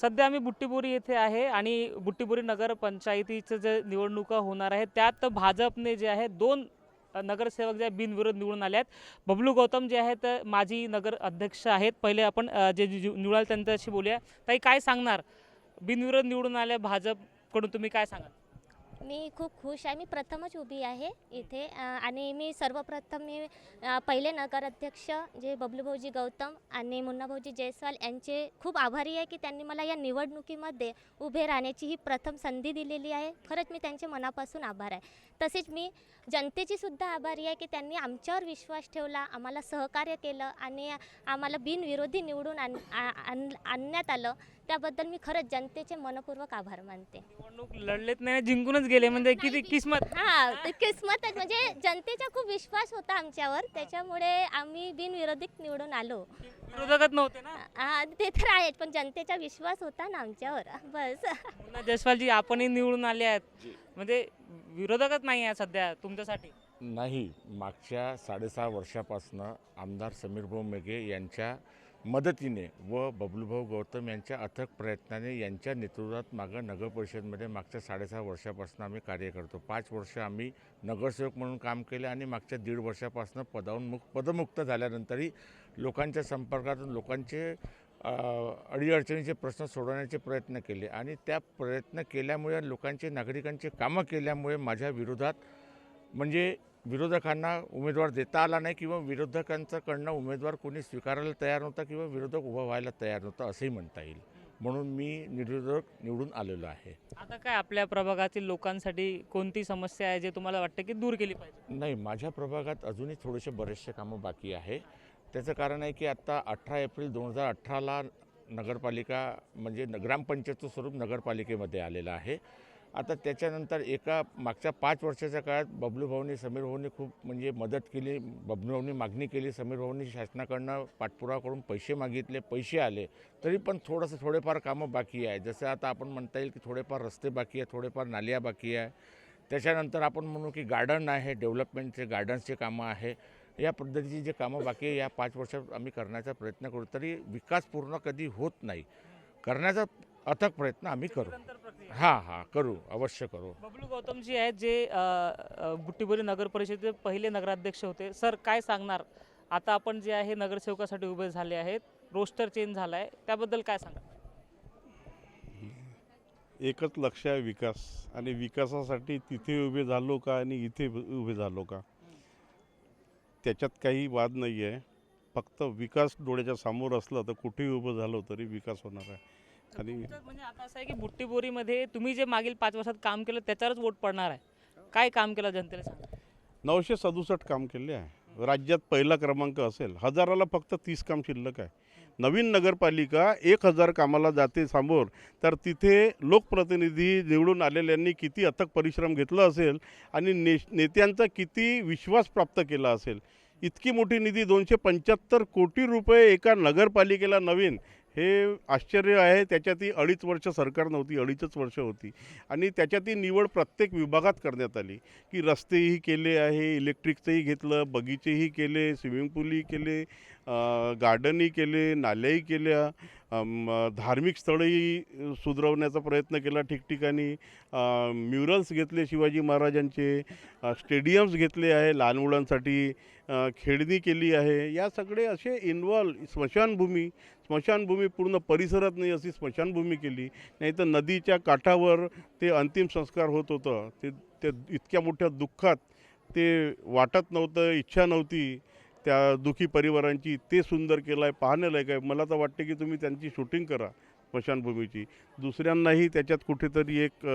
सध्या आम्ही बुट्टीबोरी येथे आहे आणि बुट्टीबोरी नगर पंचायतीचं जे निवडणुका होणार आहे त्यात भाजपने जे आहे दोन नगरसेवक जे बिनविरोध निवडून आले आहेत. बबलू गौतम जे आहेत माजी नगर अध्यक्ष आहेत. पहिले आपण जे निवडाल त्यांच्याशी बोलूया. ताई काय सांगणार? बिनविरोध निवडून आले भाजपकडून तुम्ही काय सांगाल? मी खूप खुश आहे. मी प्रथमच उभी आहे इथे. आणि मी सर्वप्रथम मी पहिले नगराध्यक्ष जे बबलूभाऊजी गौतम आणि मुन्नाभाऊजी जयस्वाल यांचे खूप आभारी आहे की त्यांनी मला या निवडणुकीमध्ये उभे राहण्याची ही प्रथम संधी दिलेली आहे. खरंच मी त्यांचे मनापासून आभार आहे. तसेच मी जनतेची सुद्धा आभारी आहे की त्यांनी आमच्यावर विश्वास ठेवला आम्हाला सहकार्य केलं आणि आम्हाला बिनविरोधी निवडून आण आण- आणण्यात आलं. त्याबद्दल मी खरंच जनतेचे मनपूर्वक आभार मानते. निवडणूक लढलेत नाही जिंकूनच गेले. म्हणजे किती किस्मत. हा ते किस्मतच म्हणजे जनतेचा खूप विश्वास होता आमच्यावर. त्याच्यामुळे आम्ही बिनविरोधी निवडून आलो. विरोधकच नव्हते ना? हा, ते तर आहेत पण जनतेचा विश्वास होता ना आमच्यावर. बस. मुन्ना जयस्वालजी आपणही निवडून आले आहेत. म्हणजे विरोधकच नाही आहे सध्या तुमच्यासाठी? नाही मागच्या साडेसहा वर्षापासनं आमदार समीरभाऊ मेघे यांच्या मदतीने व बबलूभाऊ गौतम यांच्या अथक प्रयत्नाने यांच्या नेतृत्वात मागं नगर परिषदमध्ये मागच्या साडेसहा वर्षापासून आम्ही कार्य करतो. पाच वर्ष आम्ही नगरसेवक म्हणून काम केले आणि मागच्या दीड वर्षापासून पदावून मुक पदमुक्त झाल्यानंतरही लोकांच्या संपर्कातून लोकांचे अडीअडचणीचे प्रश्न सोडवण्याचे प्रयत्न केले आणि त्या प्रयत्न केल्यामुळे लोकांचे नागरिकांचे कामं केल्यामुळे माझ्या विरोधात म्हणजे विरोधकांना उमेदवार देता आला नाही किंवा विरोधकांचा कडनं उमेदवार कोणी स्वीकारायला तयार नव्हता किंवा विरोधक उभं व्हायला तयार नव्हता असंही म्हणता येईल. म्हणून मी निरोधक निवडून आलेलो आहे. आता काय आपल्या प्रभागातील लोकांसाठी कोणती समस्या आहे जे तुम्हाला वाटतं की दूर केली पाहिजे? नाही माझ्या प्रभागात अजूनही थोडेसे बरेचसे कामं बाकी आहे. त्याचं कारण आहे की आत्ता अठरा एप्रिल दोन हजार अठराला नगरपालिका म्हणजे न- ग्रामपंचायतचं स्वरूप नगरपालिकेमध्ये आलेलं आहे. आता त्याच्यानंतर एका मागच्या पाच वर्षाच्या काळात बबलू भाऊनी समीर भाऊनी खूप म्हणजे मदत केली. बबलू भाऊनी मागणी केली. समीर भाऊनी शासनाकडनं पाठपुरावा करून पैसे मागितले. पैसे आले. तरी पण थोडंसं थोडेफार कामं बाकी आहे. जसं आता आपण म्हणता येईल की थोडेफार रस्ते बाकी आहे थोडेफार नालिया बाकी आहे. त्याच्यानंतर आपण म्हणू की गार्डन आहे. डेव्हलपमेंटचे गार्डन्सचे कामं आहे. या पद्धतीची जे कामं बाकी आहे या पाच वर्षात आम्ही करण्याचा प्रयत्न करू. तरी विकास पूर्ण कधी होत नाही. करण्याचा अथक प्रयत्न आम्ही करू. निरंतर प्रक्रिया. हां हां करू अवश्य करू. बबलू गौतमजी आहेत जे बुट्टीबोरी नगर परिषदेचे पहिले नगराध्यक्ष होते. सर काय सांगणार? आता आपण जे आहे नगरसेवकासाठी उभे झाले आहेत. रोस्टर चेंज झाला आहे त्याबद्दल काय सांगा? एकच लक्ष आहे विकास आणि विकासासाठी तिथे उभे झालो का आणि इथे उभे झालो का? त्याच्यात काही वाद नाही आहे फक्त विकास डोळ्याच्या समोर असलं तर कुठेही उभं झालो तरी विकास होणार आहे. आणि म्हणजे आता असं आहे की बुट्टीबोरीमध्ये तुम्ही जे मागील पाच वर्षात काम केलं त्याच्यावरच वोट पडणार आहे. काय काम केलं जनतेला सांगा. नऊशे सदुसष्ट काम केले आहे. राज्यात पहिला क्रमांक असेल. हजाराला फक्त तीस काम शिल्लक आहे. नवीन नगरपालिका एक हजार कामाला जाते समोर तर तिथे लोकप्रतिनिधी निवडून आलेल्यांनी किती अथक परिश्रम घेतला असेल आणि ने नेत्यांचा किती विश्वास प्राप्त केला असेल. इतकी मोठी निधी दोनशे पंच्याहत्तर कोटी रुपये एका नगरपालिकेला नवीन हे आश्चर्य आहे त्याच्यात ही अडीच वर्ष सरकार नव्हती अडीचच वर्ष होती. आणि त्याच्यात ही निवड प्रत्येक विभागात करण्यात आली की रस्तेही केले आहे इलेक्ट्रिकचंही घेतलं बगीचेही केले स्विमिंग पूलही केले गार्डनही केले नाल्याही केल्या. धार्मिक स्थळंही सुधरवण्याचा प्रयत्न केला. ठिकठिकाणी म्युरल्स घेतले शिवाजी महाराजांचे स्टेडियम्स घेतले आहे. लहान मुलांसाठी खेळणी केली आहे. या सगळे असे इन्व्हॉल्व स्मशानभूमी स्मशानभूमी पूर्ण परिसरात नाही अशी स्मशानभूमी केली. नाही तर नदीच्या काठावर ते अंतिम संस्कार होत होतं. ते ते इतक्या मोठ्या दुःखात ते वाटत नव्हतं इच्छा नव्हती. त्या दुखी परिवारांची ते सुंदर केलं आहे पाहण्यालायक आहे. मला तर वाटते की तुम्ही त्यांची शूटिंग करा स्मशानभूमीची. दुसऱ्यांनाही त्याच्यात कुठेतरी एक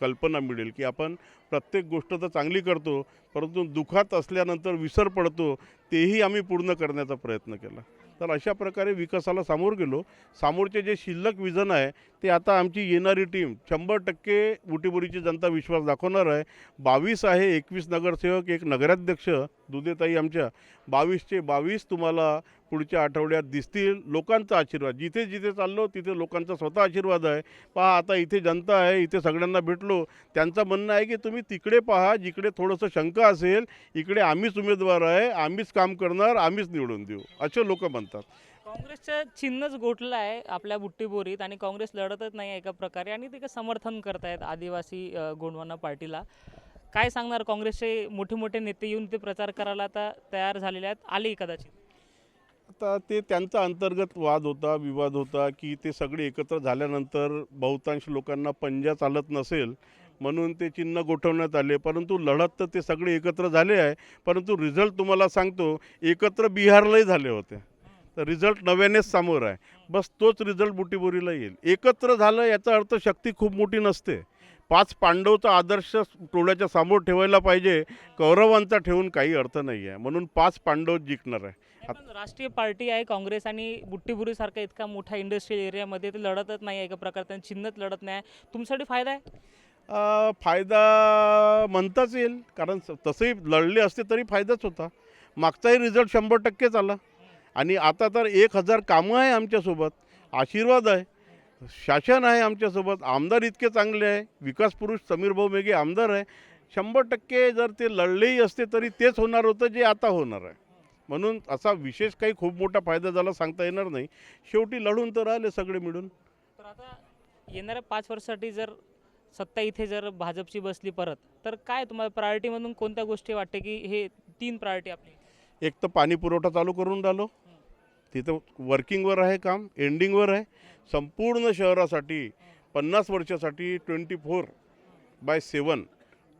कल्पना मिळेल की आपण प्रत्येक गोष्ट तर चांगली करतो परंतु दुखात असल्यानंतर विसर पडतो तेही आम्ही पूर्ण करण्याचा प्रयत्न केला. तर अशा प्रकारे विकासाला सामोर गेलो. समोरचे जे शिल्लक विजन आहे ते आता आमची येणारी टीम शंभर टक्के बुटीबुरीची जनता विश्वास दाखवणार आहे. बावीस आहे एकवीस नगरसेवक एक नगराध्यक्ष दुधेताई आमच्या बावीसचे बावीस तुम्हाला पुढच्या आठवड्यात दिसतील. लोकांचा आशीर्वाद. जिथे जिथे चाललो तिथे लोकांचा स्वतः आशीर्वाद आहे. पहा आता इथे जनता आहे इथे सगळ्यांना भेटलो. त्यांचं म्हणणं आहे की तुम्ही तिकडे पहा जिकडे थोडंसं शंका असेल इकडे आम्हीच उमेदवार आहे आम्हीच काम करणार आम्हीच निवडून देऊ. असे लोक म्हणतात. काँग्रेसचं चिन्हच गोठलं आहे आपल्या बुट्टीबोरीत आणि काँग्रेस लढतच नाही आहे एका प्रकारे आणि ते समर्थन करतायत आदिवासी गोंडवाना पार्टीला. काय सांगणार काँग्रेसचे मोठे मोठे नेते येऊन ते प्रचार करायला आता तयार झालेले आहेत? आले कदाचित. आता ते त्यांचा अंतर्गत वाद होता विवाद होता की ते सगळे एकत्र झाल्यानंतर बहुतांश लोकांना पंजा चालत नसेल म्हणून ते चिन्ह गोठवण्यात आले. परंतु लढत तर ते सगळे एकत्र झाले आहे. परंतु रिझल्ट तुम्हाला सांगतो एकत्र बिहारलाही झाले होते. तर रिझल्ट नव्यानेच समोर आहे. बस तोच रिझल्ट बुटीबोरीला येईल. एकत्र झालं याचा अर्थ शक्ती खूप मोठी नसते. पाच पांडवचा आदर्श टोळ्याच्या समोर ठेवायला पाहिजे कौरवांचा ठेवून काही अर्थ नाही आहे म्हणून पाच पांडव जिंकणार आहे. राष्ट्रीय पार्टी आहे काँग्रेस आणि बुट्टीबुरीसारखा इतका मोठा इंडस्ट्रियल एरियामध्ये ते लढतच नाही आहे एका प्रकारे त्यांनी चिन्हच लढत नाही आहे. तुमच्यासाठी फायदा आहे? फायदा म्हणताच येईल कारण तसंही लढले असते तरी फायदाच होता. मागचाही रिझल्ट शंभर टक्केच आला. आणि आता तर एक हजार कामं आहे आमच्यासोबत. आशीर्वाद आहे. शासन आहे आमच्यासोबत आमदार इतके चांगले आहे. विकास पुरुष समीर भाऊ मेघे आमदार आहे. शंभर टक्के जर ते लढलेही असते तरी तेच होणार होतं जे आता होणार आहे. म्हणून असा विशेष काही खूप मोठा फायदा झाला सांगता येणार नाही. शेवटी लढून तर आले सगळे मिळून. तर आता येणाऱ्या पाच वर्षासाठी जर सत्ता इथे जर भाजपची बसली परत तर काय तुम्हाला प्रायोरिटीमधून कोणत्या गोष्टी वाटते की हे तीन प्रायोरिटी आपली? एक तर पाणी पुरवठा चालू करून राहिलो. तिथं वर्किंगवर आहे काम एंडिंगवर आहे. संपूर्ण शहरासाठी पन्नास वर्षासाठी ट्वेंटी फोर बाय सेवन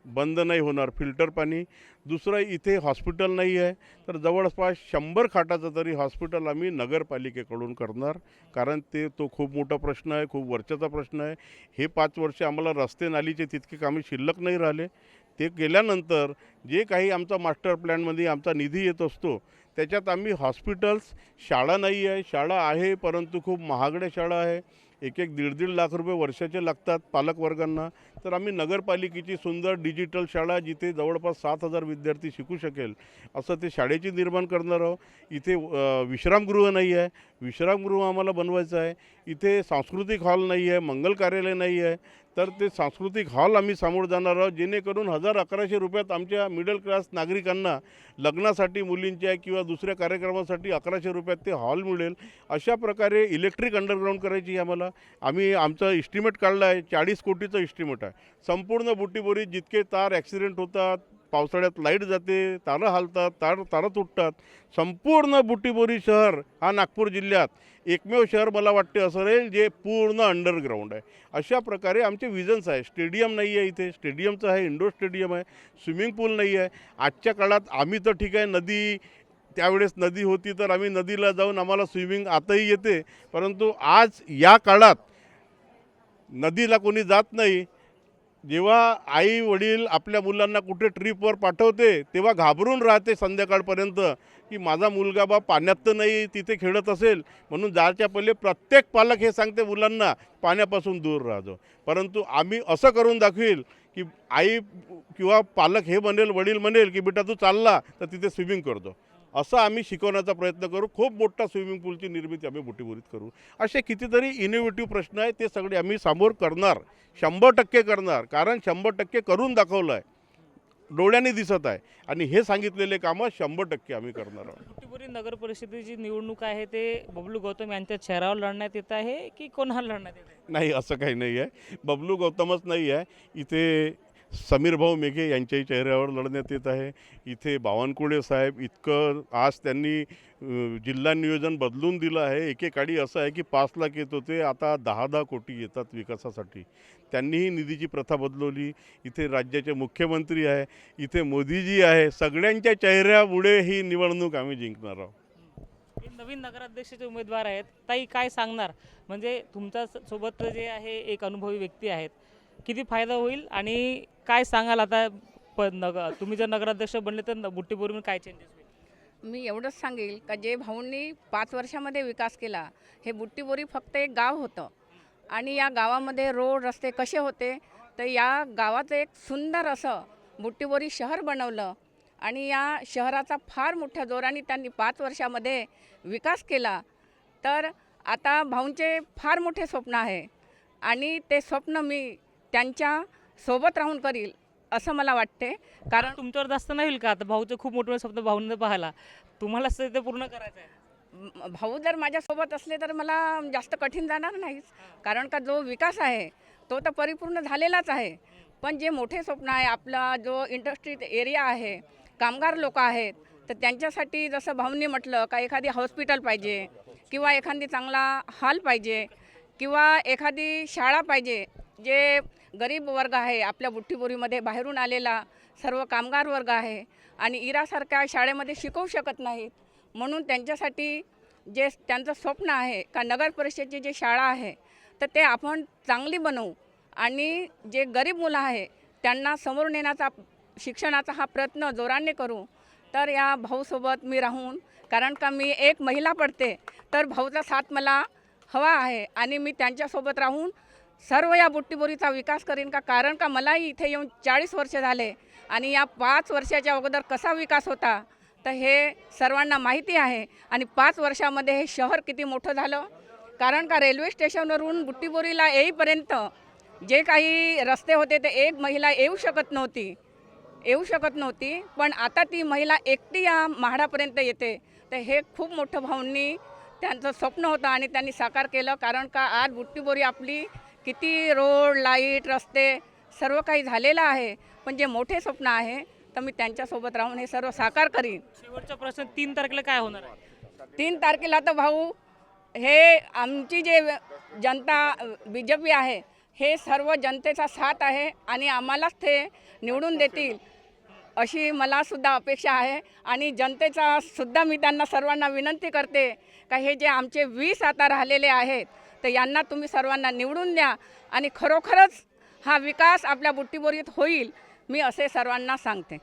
बंद नाही होणार फिल्टर पाणी. दुसरं इथे हॉस्पिटल नाही आहे. तर जवळपास शंभर खाटाचं तरी हॉस्पिटल आम्ही नगरपालिकेकडून करणार. कारण ते तो खूप मोठा प्रश्न आहे खूप वर्षाचा प्रश्न आहे. हे पाच वर्ष आम्हाला रस्ते नालीचे तितके कामे शिल्लक नाही राहिले. ते गेल्यानंतर जे काही आमचा मास्टर प्लॅनमध्ये आमचा निधी येत असतो त्याच्यात आम्ही हॉस्पिटल्स शाळा नाही आहे शाळा आहे परंतु खूप महागड्या शाळा आहे. एक एक दीड दीड लाख रुपये वर्षाचे लागतात पालकवर्गांना. तर आम्ही नगरपालिकेची सुंदर डिजिटल शाळा जिथे जवळपास सात हजार विद्यार्थी शिकू शकेल असं ते शाळेची निर्माण करणार आहोत. इथे विश्रामगृह नाही आहे. विश्रामगृह आम्हाला बनवायचं आहे. इथे सांस्कृतिक हॉल नाही आहे मंगल कार्यालय नाही आहे. तर ते सांस्कृतिक हॉल आम्ही सामोरं जाणार आहोत जेणेकरून हजार अकराशे रुपयात आमच्या मिडल क्लास नागरिकांना लग्नासाठी मुलींच्या किंवा दुसऱ्या कार्यक्रमासाठी अकराशे रुपयात ते हॉल मिळेल. अशा प्रकारे इलेक्ट्रिक अंडरग्राऊंड करायची आम्हाला. आम्ही आमचं इस्टिमेट काढलं आहे चाळीस कोटीचं इस्टिमेट आहे. संपूर्ण बुटीबोरीत जितके तार ॲक्सिडेंट होतात पावसाळ्यात लाइट जाते तारं हालतात तार तारं तुटतात. संपूर्ण बुटीबोरी शहर हा नागपूर जिल्ह्यात एकमेव शहर मला वाटते असं राहील जे पूर्ण अंडरग्राऊंड आहे. अशा प्रकारे आमचे विजन्स आहे. स्टेडियम नाही आहे इथे. स्टेडियमचं आहे इंडोर स्टेडियम आहे स्विमिंग पूल नाही आहे आजच्या काळात आम्ही तर ठीक आहे नदी त्यावेळेस नदी होती तर आम्ही नदीला जाऊन आम्हाला स्विमिंग आताही येते. परंतु आज या काळात नदीला कोणी जात नाही जेव्हा आई वडील आपल्या मुलांना कुठे ट्रीपवर पाठवते तेव्हा घाबरून राहते संध्याकाळपर्यंत की माझा मुलगा बा पाण्यात तर नाही तिथे खेळत असेल. म्हणून जायच्या पहिले प्रत्येक पालक हे सांगते मुलांना पाण्यापासून दूर राहतो परंतु आम्ही असं करून दाखवील की आई किंवा पालक हे म्हणेल वडील म्हणेल की बेटा तू चालला तर तिथे स्विमिंग करतो असं आम्ही शिकवण्याचा प्रयत्न करू. खूप मोठा स्विमिंग पूलची निर्मिती आम्ही बुटीबुरीत करू. असे कितीतरी इनोव्हेटिव्ह प्रश्न आहेत ते सगळे आम्ही समोर करणार. शंभर टक्के करणार. कारण शंभर टक्के करून दाखवलं आहे डोळ्यांनी दिसत आहे. आणि हे सांगितलेले कामं शंभर टक्के आम्ही करणार आहोत. बुट्टीबुरी नगर परिषदेची निवडणूक आहे ते बबलू गौतम यांच्या चेहऱ्यावर लढण्यात येत आहे की कोणाला लढण्यात येत आहे? नाही असं काही नाही आहे. बबलू गौतमच नाही आहे. इथे समीरभाऊ मेघे यांच्याही चेहऱ्यावर लढण्यात येत आहे. इथे बावनकुळे साहेब इतकं आज त्यांनी जिल्हा नियोजन बदलून दिलं आहे. एकेकाळी असं आहे की पाच लाख येत होते आता दहा दहा कोटी येतात विकासासाठी. त्यांनीही निधीची प्रथा बदलवली. इथे राज्याचे मुख्यमंत्री आहे इथे मोदीजी आहे सगळ्यांच्या चेहऱ्यापुढे ही निवडणूक आम्ही जिंकणार आहोत. नवीन नगराध्यक्षाचे उमेदवार आहेत. ताई काय सांगणार? म्हणजे तुमच्यासोबत जे आहे एक अनुभवी व्यक्ती आहेत. किती फायदा होईल आणि काय सांगाल आता प नग तुम्ही जर नगराध्यक्ष बनले तर न- काय चेंजेस होईल? मी एवढंच सांगेल का जे भाऊंनी पाच वर्षामध्ये विकास केला हे बुट्टीबोरी फक्त एक गाव होतं. आणि या गावामध्ये रोड रस्ते कसे होते तर या गावाचं एक सुंदर असं बुट्टीबोरी शहर बनवलं. आणि या शहराचा फार मोठ्या जोराने त्यांनी पाच वर्षामध्ये विकास केला. तर आता भाऊंचे फार मोठे स्वप्न आहे. आणि ते स्वप्न मी त्यांच्यासोबत राहून करील असं मला वाटते कारण तुमच्यावर जास्त नाही होईल का? आता भाऊचं खूप मोठं स्वप्न भाऊनं पाहायला. तुम्हालाच ते पूर्ण करायचं आहे. भाऊ जर माझ्यासोबत असले तर मला जास्त कठीण जाणार नाहीच. कारण का जो विकास आहे तो तर परिपूर्ण झालेलाच आहे. पण जे मोठे स्वप्न आहे आपला जो इंडस्ट्री एरिया आहे कामगार लोक आहेत तर त्यांच्यासाठी जसं भाऊंनी म्हटलं का एखादी हॉस्पिटल पाहिजे किंवा एखादी चांगला हॉल पाहिजे किंवा एखादी शाळा पाहिजे जे गरीब वर्ग आहे आपल्या बुट्टीबोरीमध्ये बाहेरून आलेला सर्व कामगार वर्ग आहे आणि इरासारख्या शाळेमध्ये शिकवू शकत नाहीत. म्हणून त्यांच्यासाठी जे त्यांचं स्वप्न आहे का नगर परिषदेची जी शाळा आहे तर ते आपण चांगली बनवू आणि जे गरीब मुलं आहे त्यांना समोर नेण्याचा शिक्षणाचा हा प्रयत्न जोराने करू. तर या भाऊसोबत मी राहून कारण का मी एक महिला पडते तर भाऊचा साथ मला हवा आहे आणि मी त्यांच्यासोबत राहून सर्व या बुट्टीबोरीचा विकास करीन का? कारण का मलाही इथे येऊन चाळीस वर्ष झाले आणि या पाच वर्षाच्या अगोदर कसा विकास होता? तर हे सर्वांना माहिती आहे आणि पाच वर्षामध्ये हे शहर किती मोठं झालं? कारण का रेल्वे स्टेशनवरून बुट्टीबोरीला येईपर्यंत जे काही रस्ते होते ते एक महिला येऊ शकत नव्हती. येऊ शकत नव्हती. पण आता ती महिला एकटी या म्हाडापर्यंत येते. तर हे खूप मोठं भाऊंनी त्यांचं स्वप्न होतं आणि त्यांनी साकार केलं. कारण का आज बुट्टीबोरी आपली किती रोड लाइट रस्ते सर्व काही झालेलं आहे. पण जे मोठे स्वप्न आहे तर मी त्यांच्यासोबत राहून हे सर्व साकार करीन. शेवटचा प्रश्न तीन तारखेला काय होणार आहे? तीन तारखेला तर भाऊ हे आमची जे जनता बी जे पी आहे हे सर्व जनतेचा साथ आहे आणि आम्हालाच ते निवडून देतील अशी मला सुद्धा अपेक्षा आहे. आणि जनतेचा सुद्धा मी त्यांना सर्वांना विनंती करते का हे जे आमचे वीस आता राहिलेले आहेत तर यांना तुम्ही सर्वांना निवडून द्या आणि खरोखरच हा विकास आपल्या बुट्टीबोरीत होईल मी असे सर्वांना सांगते.